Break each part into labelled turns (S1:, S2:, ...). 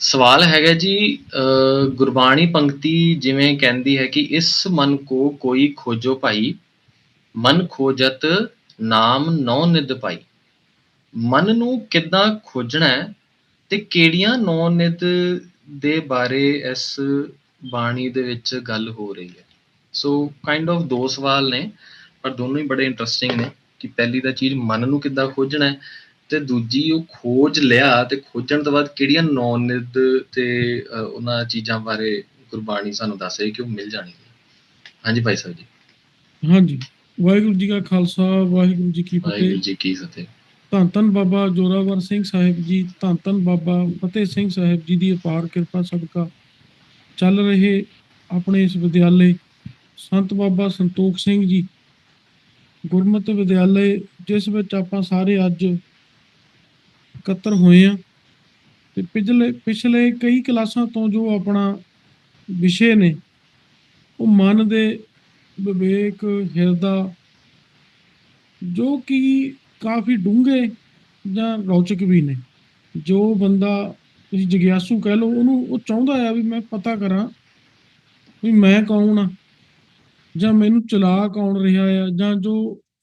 S1: ਸਵਾਲ ਹੈਗਾ ਜੀ ਅ, ਗੁਰਬਾਣੀ ਪੰਕਤੀ ਜਿਵੇਂ ਕਹਿੰਦੀ ਹੈ ਕਿ ਇਸ ਮਨ ਕੋ ਕੋਈ ਖੋਜੋ ਭਾਈ ਮਨ ਖੋਜਤ ਨਾਮ ਨੌ ਨਿਧ ਪਾਈ। ਮਨ ਨੂੰ ਕਿੱਦਾਂ ਖੋਜਣਾ ਹੈ ਤੇ ਕਿਹੜੀਆਂ ਨੌ ਨਿਧ ਦੇ ਬਾਰੇ ਇਸ ਬਾਣੀ ਦੇ ਵਿੱਚ ਗੱਲ ਹੋ ਰਹੀ ਹੈ। ਸੋ ਕਾਈਂਡ ਆਫ ਦੋ ਸਵਾਲ ਨੇ ਪਰ ਦੋਨੋਂ ਹੀ ਬੜੇ ਇੰਟਰਸਟਿੰਗ ਨੇ ਕਿ ਪਹਿਲੀ ਤਾਂ ਚੀਜ਼ ਮਨ ਨੂੰ ਕਿੱਦਾਂ ਖੋਜਣਾ ਹੈ ਤੇ ਦੂਜੀ ਉਹ ਖੋਜ ਲਿਆ ਤੇ ਖੋਜਣ ਤੋਂ ਬਾਅਦ ਕਿਹੜੀਆਂ ਨੌ ਨਿਧ ਤੇ ਉਹਨਾਂ ਚੀਜ਼ਾਂ ਬਾਰੇ ਗੁਰਬਾਣੀ ਸਾਨੂੰ ਦੱਸ ਰਹੀ ਕਿ ਉਹ ਮਿਲ ਜਾਣਗੀਆਂ? ਹਾਂਜੀ ਭਾਈ ਸਾਹਿਬ ਜੀ।
S2: ਹਾਂਜੀ। ਵਾਹਿਗੁਰੂ ਜੀ ਕਾ ਖਾਲਸਾ ਵਾਹਿਗੁਰੂ ਜੀ ਕੀ
S1: ਵਾਹਿਗੁਰੂ
S2: ਫਤਿਹ
S1: ਜੀ ਕੀ ਫਤਿਹ।
S2: ਧੰਨ ਧੰਨ ਬਾਬਾ ਜੋਰਾਵਰ ਸਿੰਘ ਸਾਹਿਬ ਜੀ ਧੰਨ ਧੰਨ ਬਾਬਾ ਫਤਿਹ ਸਿੰਘ ਸਾਹਿਬ ਜੀ ਦੀ ਅਪਾਰ ਕਿਰਪਾ ਸਦਕਾ ਚੱਲ ਰਹੇ ਆਪਣੇ ਇਸ ਵਿਦਿਆਲੇ ਸੰਤ ਬਾਬਾ ਸੰਤੋਖ ਸਿੰਘ ਜੀ। ਗੁਰਮਤਿ ਵਿਦਿਆਲੇ ਜਿਸ ਵਿੱਚ ਆਪਾਂ ਸਾਰੇ ਅੱਜ ਇਕੱਤਰ ਹੋਏ ਆ। ਤੇ ਪਿਛਲੇ ਪਿਛਲੇ ਕਈ ਕਲਾਸਾਂ ਤੋਂ ਜੋ ਆਪਣਾ ਵਿਸ਼ੇ ਨੇ, ਉਹ ਮਨ ਦੇ ਵਿਵੇਕ, ਹਿਰਦਾ ਜੋ ਕਿ ਕਾਫੀ ਡੂੰਘੇ ਜਾਂ ਰੌਚਕ ਵੀ ਨੇ। ਜੋ ਬੰਦਾ ਤੁਸੀਂ ਜਗਿਆਸੂ ਕਹਿ ਲਓ, ਉਹਨੂੰ ਉਹ ਚਾਹੁੰਦਾ ਆ ਵੀ ਮੈਂ ਪਤਾ ਕਰਾਂ ਵੀ ਮੈਂ ਕੌਣ ਆ, ਜਾਂ ਮੈਨੂੰ ਚਲਾ ਕੌਣ ਰਿਹਾ ਆ, ਜਾਂ ਜੋ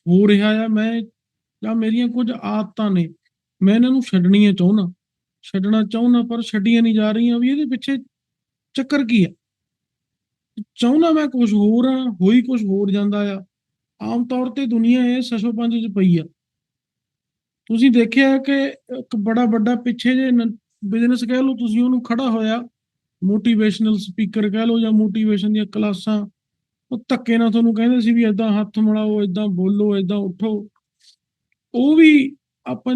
S2: ਹੋ ਰਿਹਾ ਆ, ਮੈਂ, ਜਾਂ ਮੇਰੀਆਂ ਕੁਝ ਆਦਤਾਂ ਨੇ ਮੈਂ ਇਹਨਾਂ ਨੂੰ ਛੱਡਣੀਆਂ ਚਾਹੁੰਦਾ। ਛੱਡਣਾ ਚਾਹੁੰਦਾ, ਪਰ ਛੱਡੀਆਂ ਨਹੀਂ ਜਾ ਰਹੀਆਂ ਵੀ ਇਹਦੇ ਪਿੱਛੇ ਚੱਕਰ ਕੀ ਆ? ਚਾਹੁੰਦਾ ਮੈਂ ਕੁਝ ਹੋਰ ਆ ਹੋਈ ਕੁਝ ਹੋਰ ਜਾਂਦਾ ਆ। ਆਮ ਤੌਰ ਤੇ ਦੁਨੀਆ ਇਹ ਸਸ਼ੋ ਪੰਜ ਚ ਪਈ ਆ। ਤੁਸੀਂ ਦੇਖਿਆ ਕਿ ਇੱਕ ਬੜਾ ਵੱਡਾ ਪਿੱਛੇ ਜੇ ਬਿਜ਼ਨਸ ਕਹਿ ਲਓ, ਤੁਸੀਂ ਉਹਨੂੰ ਖੜਾ ਹੋਇਆ ਮੋਟੀਵੇਸ਼ਨਲ ਸਪੀਕਰ ਕਹਿ ਲਓ ਜਾਂ ਮੋਟੀਵੇਸ਼ਨ ਦੀਆਂ ਕਲਾਸਾਂ, ਉਹ ਧੱਕੇ ਨਾਲ ਤੁਹਾਨੂੰ ਕਹਿੰਦੇ ਸੀ ਵੀ ਇਦਾਂ ਹੱਥ ਮਲਾਓ ਇਦਾਂ ਬੋਲੋ ਇਦਾਂ ਉੱਠੋ। ਉਹ ਵੀ ਆਪਾਂ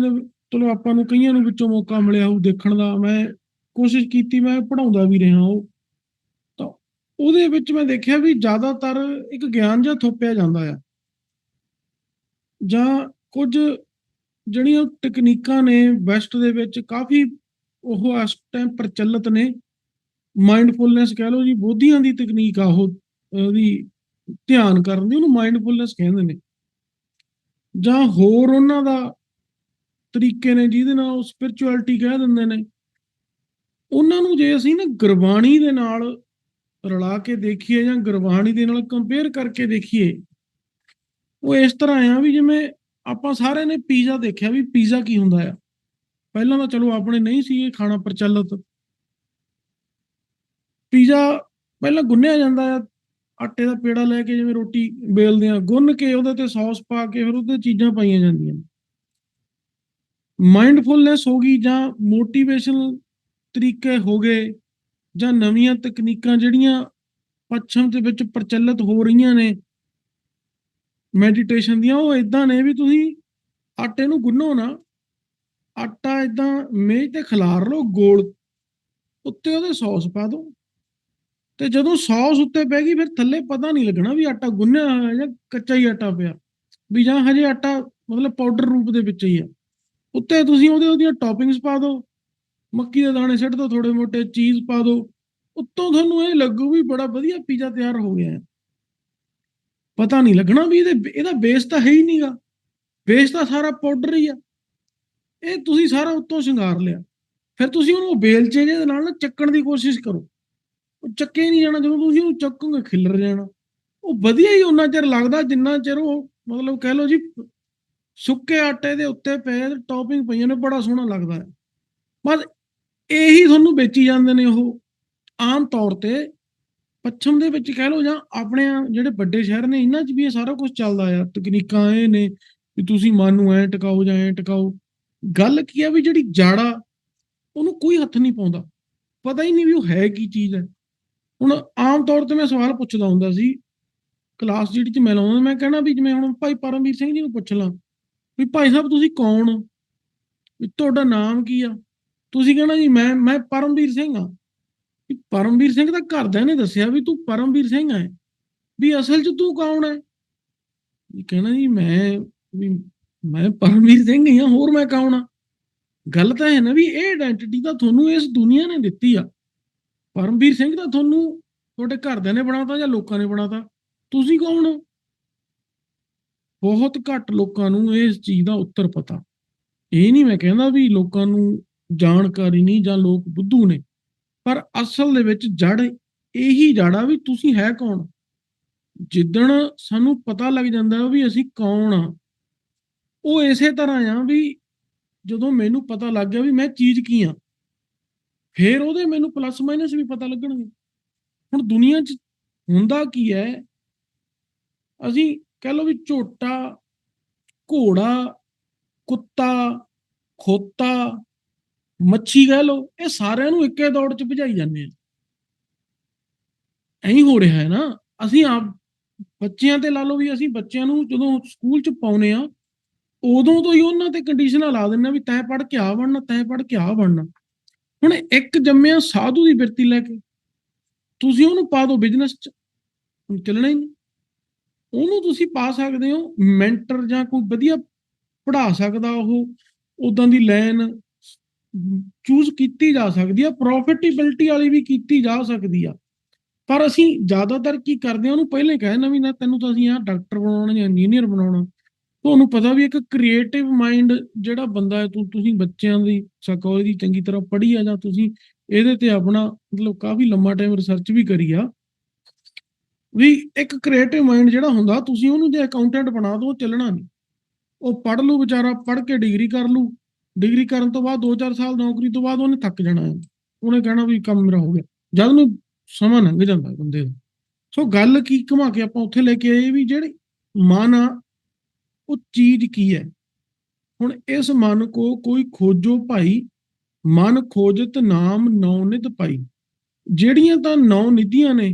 S2: ਚਲੋ ਆਪਾਂ ਨੂੰ ਕਈਆਂ ਨੂੰ ਵਿੱਚੋਂ ਮੌਕਾ ਮਿਲਿਆ ਉਹ ਦੇਖਣ ਦਾ, ਮੈਂ ਕੋਸ਼ਿਸ਼ ਕੀਤੀ, ਮੈਂ ਪੜਾਉਂਦਾ ਵੀ ਰਿਹਾ ਉਹ ਤਾਂ ਉਹਦੇ ਵਿੱਚ ਮੈਂ ਦੇਖਿਆ ਵੀ ਜ਼ਿਆਦਾਤਰ ਇੱਕ ਗਿਆਨ ਜਿਹਾ ਥੋਪਿਆ ਜਾਂਦਾ ਆ। ਜਾਂ ਕੁਝ ਜਿਹੜੀਆਂ ਟੈਕਨੀਕਾਂ ਨੇ ਵੈਸਟ ਦੇ ਵਿੱਚ ਕਾਫੀ ਉਹ ਇਸ ਟਾਈਮ ਪ੍ਰਚਲਿਤ ਨੇ ਮਾਈਂਡਫੁਲਨੈਸ ਕਹਿ ਲਓ ਜੀ, ਬੋਧੀਆਂ ਦੀ ਤਕਨੀਕ ਆ ਉਹ, ਉਹਦੀ ਧਿਆਨ ਕਰਨ ਦੀ, ਉਹਨੂੰ ਮਾਈਂਡਫੁਲਨੈਸ ਕਹਿੰਦੇ ਨੇ। ਜਾਂ ਹੋਰ ਉਹਨਾਂ ਦਾ ਤਰੀਕੇ ਨੇ ਜਿਹਦੇ ਨਾਲ ਉਹ ਸਪਿਰਚੁਅਲਿਟੀ ਕਹਿ ਦਿੰਦੇ ਨੇ। ਉਹਨਾਂ ਨੂੰ ਜੇ ਅਸੀਂ ਨਾ ਗੁਰਬਾਣੀ ਦੇ ਨਾਲ ਰਲਾ ਕੇ ਦੇਖੀਏ ਜਾਂ ਗੁਰਬਾਣੀ ਦੇ ਨਾਲ ਕੰਪੇਅਰ ਕਰਕੇ ਦੇਖੀਏ, ਉਹ ਇਸ ਤਰ੍ਹਾਂ ਆ ਵੀ ਜਿਵੇਂ ਆਪਾਂ ਸਾਰਿਆਂ ਨੇ ਪੀਜ਼ਾ ਦੇਖਿਆ ਵੀ ਪੀਜ਼ਾ ਕੀ ਹੁੰਦਾ ਆ। ਪਹਿਲਾਂ ਤਾਂ ਚਲੋ ਆਪਣੇ ਨਹੀਂ ਸੀ ਇਹ ਖਾਣਾ ਪ੍ਰਚਲਿਤ। ਪੀਜ਼ਾ ਪਹਿਲਾਂ ਗੁੰਨਿਆ ਜਾਂਦਾ ਆ, ਆਟੇ ਦਾ ਪੇੜਾ ਲੈ ਕੇ ਜਿਵੇਂ ਰੋਟੀ ਬੇਲਦੇ ਆ, ਗੁੰਨ ਕੇ ਉਹਦੇ ਤੇ ਸੌਸ ਪਾ ਕੇ ਫਿਰ ਉਹਦੇ ਚੀਜ਼ਾਂ ਪਾਈਆਂ ਜਾਂਦੀਆਂ ਮਾਈਂਡਫੁਲਨੈਸ ਹੋ ਗਈ ਜਾਂ ਮੋਟੀਵੇਸ਼ਨਲ ਤਰੀਕੇ ਹੋ ਗਏ ਜਾਂ ਨਵੀਆਂ ਤਕਨੀਕਾਂ ਜਿਹੜੀਆਂ ਪੱਛਮ ਦੇ ਵਿੱਚ ਪ੍ਰਚਲਿਤ ਹੋ ਰਹੀਆਂ ਨੇ ਮੈਡੀਟੇਸ਼ਨ ਦੀਆਂ, ਉਹ ਇਦਾਂ ਨੇ ਵੀ ਤੁਸੀਂ ਆਟੇ ਨੂੰ ਗੁੰਨੋ ਨਾ, ਆਟਾ ਇਦਾਂ ਮੇਜ਼ ਤੇ ਖਿਲਾਰ ਲਓ ਗੋਲ ਉੱਤੇ ਉਹਦੇ ਸੌਸ ਪਾ ਦਿਓ ਤੇ ਜਦੋਂ ਸੌਸ ਉੱਤੇ ਪੈ ਗਈ, ਫਿਰ ਥੱਲੇ ਪਤਾ ਨਹੀਂ ਲੱਗਣਾ ਵੀ ਆਟਾ ਗੁੰਨਿਆ ਹੋਇਆ ਜਾਂ ਕੱਚਾ ਹੀ ਆਟਾ ਪਿਆ, ਵੀ ਜਾਂ ਹਜੇ ਆਟਾ ਮਤਲਬ ਪਾਊਡਰ ਰੂਪ ਦੇ ਵਿੱਚ ਹੀ ਆ। ਉੱਤੇ ਤੁਸੀਂ ਉਹਦੇ ਉਹਦੀਆਂ ਟੌਪਿੰਗਸ ਪਾ ਦਿਓ, ਮੱਕੀ ਦੇ ਦਾਣੇ ਸਿੱਟ ਦਿਓ ਥੋੜੇ ਮੋਟੇ ਚੀਜ਼ ਪਾ ਦਿਓ, ਉੱਤੋਂ ਤੁਹਾਨੂੰ ਇਹ ਲੱਗੂ ਵੀ ਬੜਾ ਵਧੀਆ ਪੀਜ਼ਾ ਤਿਆਰ ਹੋ ਗਿਆ ਹੈ। ਪਤਾ ਨਹੀਂ ਲੱਗਣਾ ਵੀ ਇਹਦੇ, ਇਹਦਾ ਬੇਸ ਤਾਂ ਹੈ ਹੀ ਨਹੀਂਗਾ ਬੇਸ ਤਾਂ ਸਾਰਾ ਪਾਊਡਰ ਹੀ ਆ। ਇਹ ਤੁਸੀਂ ਸਾਰਾ ਉੱਤੋਂ ਸ਼ਿੰਗਾਰ ਲਿਆ। ਫਿਰ ਤੁਸੀਂ ਉਹਨੂੰ ਬੇਲਚੇ ਦੇ ਨਾਲ ਨਾ ਚੱਕਣ ਦੀ ਕੋਸ਼ਿਸ਼ ਕਰੋ। ਉਹ ਚੱਕੇ ਹੀ ਨਹੀਂ ਜਾਣਾ, ਜਦੋਂ ਤੁਸੀਂ ਉਹਨੂੰ ਚੱਕੋਗੇ ਖਿਲਰ ਜਾਣਾ। ਉਹ ਵਧੀਆ ਹੀ ਉਹਨਾਂ ਚਿਰ ਲੱਗਦਾ, ਜਿੰਨਾ ਚਿਰ ਉਹ ਮਤਲਬ ਕਹਿ ਲਓ ਜੀ ਸੁੱਕੇ ਆਟੇ ਦੇ ਉੱਤੇ ਪਏ ਟੌਪਿੰਗ ਪਈਆਂ ਨੇ ਬੜਾ ਸੋਹਣਾ ਲੱਗਦਾ ਹੈ। ਬਸ ਇਹੀ ਤੁਹਾਨੂੰ ਵੇਚੀ ਜਾਂਦੇ ਨੇ ਉਹ। ਆਮ ਤੌਰ ਤੇ ਪੱਛਮ ਦੇ ਵਿੱਚ ਕਹਿ ਲਓ ਜਾਂ ਆਪਣੇ ਜਿਹੜੇ ਵੱਡੇ ਸ਼ਹਿਰ ਨੇ, ਇਹਨਾਂ 'ਚ ਵੀ ਇਹ ਸਾਰਾ ਕੁਝ ਚੱਲਦਾ ਆ। ਤਕਨੀਕਾਂ ਇਹ ਨੇ ਵੀ ਤੁਸੀਂ ਮਨ ਨੂੰ ਐ ਟਿਕਾਓ ਜਾਂ ਐ ਟਿਕਾਓ। ਗੱਲ ਕੀ ਆ ਵੀ ਜਿਹੜੀ ਜਾੜਾ, ਉਹਨੂੰ ਕੋਈ ਹੱਥ ਨਹੀਂ ਪਾਉਂਦਾ। ਪਤਾ ਹੀ ਨਹੀਂ ਵੀ ਉਹ ਹੈ ਕੀ ਚੀਜ਼ ਹੈ। ਹੁਣ ਆਮ ਤੌਰ ਤੇ ਮੈਂ ਸਵਾਲ ਪੁੱਛਦਾ ਹੁੰਦਾ ਸੀ, ਕਲਾਸ ਜਿਹੜੀ ਚ ਮੈਂ ਲਾਉਂਦਾ, ਮੈਂ ਕਹਿਣਾ ਵੀ ਜਿਵੇਂ ਹੁਣ ਭਾਈ ਪਰਮਵੀਰ ਸਿੰਘ ਜੀ ਨੂੰ ਪੁੱਛ ਲਾਂ ਵੀ ਭਾਈ ਸਾਹਿਬ, ਤੁਸੀਂ ਕੌਣ ਹੋ? ਵੀ ਤੁਹਾਡਾ ਨਾਮ ਕੀ ਆ? ਤੁਸੀਂ ਕਹਿਣਾ ਜੀ, ਮੈਂ ਮੈਂ ਪਰਮਵੀਰ ਸਿੰਘ ਆ। ਵੀ ਪਰਮਵੀਰ ਸਿੰਘ ਦਾ ਘਰਦਿਆਂ ਨੇ ਦੱਸਿਆ ਵੀ ਤੂੰ ਪਰਮਵੀਰ ਸਿੰਘ ਹੈ। ਵੀ ਅਸਲ 'ਚ ਤੂੰ ਕੌਣ ਹੈ? ਵੀ ਕਹਿਣਾ ਜੀ, ਮੈਂ, ਵੀ ਮੈਂ ਪਰਮਵੀਰ ਸਿੰਘ ਹੀ ਆ, ਹੋਰ ਮੈਂ ਕੌਣ ਆ? ਗੱਲ ਤਾਂ ਹੈ ਨਾ ਵੀ ਇਹ ਆਇਡੈਂਟੀਟੀ ਤਾਂ ਤੁਹਾਨੂੰ ਇਸ ਦੁਨੀਆ ਨੇ ਦਿੱਤੀ ਆ। ਪਰਮਵੀਰ ਸਿੰਘ ਤਾਂ ਤੁਹਾਨੂੰ ਤੁਹਾਡੇ ਘਰਦਿਆਂ ਨੇ ਬਣਾਤਾ ਜਾਂ ਲੋਕਾਂ ਨੇ ਬਣਾਤਾ। ਤੁਸੀਂ ਕੌਣ ਹੋ? ਬਹੁਤ ਘੱਟ ਲੋਕਾਂ ਨੂੰ ਇਸ ਚੀਜ਼ ਦਾ ਉੱਤਰ ਪਤਾ। ਇਹ ਨਹੀਂ ਮੈਂ ਕਹਿੰਦਾ ਵੀ ਲੋਕਾਂ ਨੂੰ ਜਾਣਕਾਰੀ ਨਹੀਂ ਜਾਂ ਲੋਕ ਬੁੱਧੂ ਨੇ, ਪਰ ਅਸਲ ਦੇ ਵਿੱਚ ਜੜ ਇਹੀ ਜੜਾ ਵੀ ਤੁਸੀਂ ਹੈ ਕੌਣ? ਜਿੱਦਣ ਸਾਨੂੰ ਪਤਾ ਲੱਗ ਜਾਂਦਾ ਵੀ ਅਸੀਂ ਕੌਣ ਆ, ਉਹ ਇਸੇ ਤਰ੍ਹਾਂ ਆ ਵੀ ਜਦੋਂ ਮੈਨੂੰ ਪਤਾ ਲੱਗ ਗਿਆ ਵੀ ਮੈਂ ਚੀਜ਼ ਕੀ ਆ, ਫੇਰ ਉਹਦੇ ਮੈਨੂੰ ਪਲੱਸ ਮਾਈਨਸ ਵੀ ਪਤਾ ਲੱਗਣਗੇ। ਹੁਣ ਦੁਨੀਆ 'ਚ ਹੁੰਦਾ ਕੀ ਹੈ, ਅਸੀਂ ਕਹਿ ਲੋ ਵੀ ਝੋਟਾ, ਘੋੜਾ, ਕੁੱਤਾ, ਖੋਤਾ, ਮੱਛੀ ਕਹਿ ਲਓ, ਇਹ ਸਾਰਿਆਂ ਨੂੰ ਇੱਕੇ ਦੌੜ 'ਚ ਭਜਾਈ ਜਾਂਦੇ ਆ। ਐਂ ਹੋ ਰਿਹਾ ਹੈ ਨਾ। ਅਸੀਂ ਆਪ ਬੱਚਿਆਂ ਤੇ ਲਾ ਲਓ ਵੀ ਅਸੀਂ ਬੱਚਿਆਂ ਨੂੰ ਜਦੋਂ ਸਕੂਲ 'ਚ ਪਾਉਨੇ ਆ ਉਦੋਂ ਤੋਂ ਹੀ ਉਹਨਾਂ ਤੇ ਕੰਡੀਸ਼ਨਾਂ ਲਾ ਦਿੰਦੇ ਆ ਵੀ ਤੈਂ ਪੜ ਕੇ ਆ ਬਣਨਾ, ਤੈਂ ਪੜ ਕੇ ਆ ਬਣਨਾ। ਹੁਣ ਇੱਕ ਜੰਮਿਆ ਸਾਧੂ ਦੀ ਬਿਰਤੀ ਲੈ ਕੇ, ਤੁਸੀਂ ਉਹਨੂੰ ਪਾ ਦਿਓ ਬਿਜ਼ਨਸ 'ਚ, ਹੁਣ ਚੱਲਣਾ ਹੀ ਨਹੀਂ। ਉਹਨੂੰ ਤੁਸੀਂ ਪਾ ਸਕਦੇ ਹੋ ਮੈਂਟਰ ਜਾਂ ਕੋਈ ਵਧੀਆ ਪੜ੍ਹਾ ਸਕਦਾ ਉਹ ਉਦਾਂ ਦੀ ਲਾਈਨ ਚੂਜ਼ ਕੀਤੀ ਜਾ ਸਕਦੀ ਆ ਪ੍ਰੋਫਿਟੇਬਿਲਟੀ ਵਾਲੀ ਵੀ ਕੀਤੀ ਜਾ ਸਕਦੀ ਆ। ਪਰ ਅਸੀਂ ਜ਼ਿਆਦਾਤਰ ਕੀ ਕਰਦੇ ਆ, ਉਹਨੂੰ ਪਹਿਲੇ ਕਹਿ ਦਿੰਦੇ ਵੀ ਨਾ, ਤੈਨੂੰ ਤਾਂ ਅਸੀਂ ਆ ਡਾਕਟਰ ਬਣਾਉਣਾ ਜਾਂ ਇੰਜੀਨੀਅਰ ਬਣਾਉਣਾ। ਤੁਹਾਨੂੰ ਪਤਾ ਵੀ ਇੱਕ ਕ੍ਰੀਏਟਿਵ ਮਾਈਂਡ ਜਿਹੜਾ ਬੰਦਾ ਹੈ, ਤੂੰ, ਤੁਸੀਂ ਬੱਚਿਆਂ ਦੀ ਸਾਈਕੋਲੋਜੀ ਚੰਗੀ ਤਰ੍ਹਾਂ ਪੜ੍ਹੀ ਆ ਜਾਂ ਤੁਸੀਂ ਇਹਦੇ ਤੇ ਆਪਣਾ ਮਤਲਬ ਕਾਫੀ ਲੰਮਾ ਟਾਈਮ ਰਿਸਰਚ ਵੀ ਕਰੀ ਆ ਵੀ ਇੱਕ ਕ੍ਰੀਏਟਿਵ ਮਾਈਂਡ ਜਿਹੜਾ ਹੁੰਦਾ, ਤੁਸੀਂ ਉਹਨੂੰ ਜੇ ਅਕਾਊਂਟੈਂਟ ਬਣਾ ਦੋ ਚੱਲਣਾ ਨਹੀਂ। ਉਹ ਪੜ੍ਹ ਲੂ ਵਿਚਾਰਾ, ਪੜ੍ਹ ਕੇ ਡਿਗਰੀ ਕਰ ਲੂ ਡਿਗਰੀ ਕਰਨ ਤੋਂ ਬਾਅਦ 2-4 ਸਾਲ ਨੌਕਰੀ ਤੋਂ ਬਾਅਦ ਉਹਨੇ ਥੱਕ ਜਾਣਾ ਹੈ। ਉਹਨੇ ਕਹਿਣਾ ਵੀ ਕੰਮ ਮੇਰਾ ਹੋ ਗਿਆ। ਜਦ ਨੂੰ ਸਮਾਂ ਲੰਘ ਜਾਂਦਾ ਬੰਦੇ ਦਾ ਸੋ ਗੱਲ ਕੀ ਘੁਮਾ ਕੇ ਆਪਾਂ ਉੱਥੇ ਲੈ ਕੇ ਆਏ ਵੀ ਜਿਹੜੀ ਮਨ ਆ, ਉਹ ਚੀਜ਼ ਕੀ ਹੈ? ਹੁਣ ਇਸ ਮਨ ਕੋ ਕੋਈ ਖੋਜੋ ਭਾਈ, ਮਨ ਖੋਜਤ ਨਾਮ ਨੌ ਨਿਧ ਪਾਈ ਜਿਹੜੀਆਂ ਤਾਂ ਨੌ ਨਿਧੀਆਂ ਨੇ